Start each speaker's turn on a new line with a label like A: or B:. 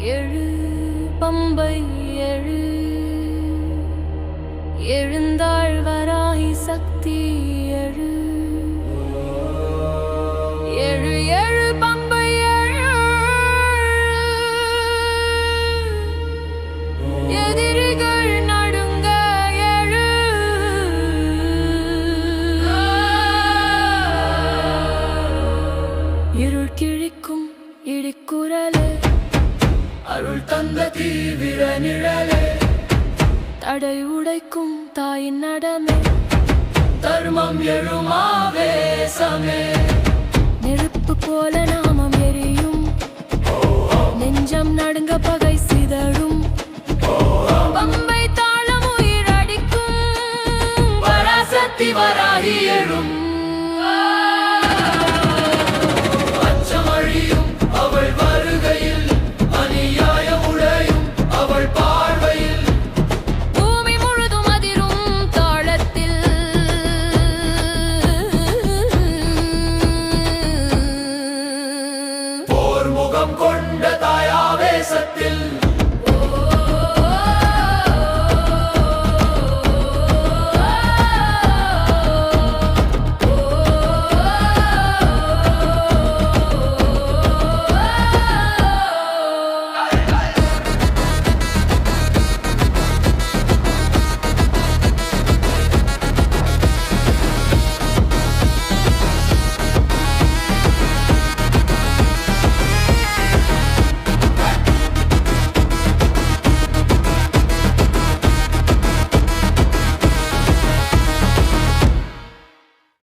A: எழு பம்பை எழு எழுந்தாள் வராகி சக்தி எழு எழு எழு பம்பை எழு எதிரிகள் நடுங்க எழு இருள் கிழிக்கும் இடிக்குரலே. அருள் தந்த தீவிர நிழலே. தடை உடைக்கும் தாயின் நடமே. தர்மம் எழுமாவே சமே நெருப்பு போல நாமம் எரியும். நெஞ்சம் நடுங்க பகை சிதழும் பம்பை தாளம் உயிரடிக்கும் பராசக்தி வராகி எழும். உருவம் கொண்ட தாயாவேசத்தில்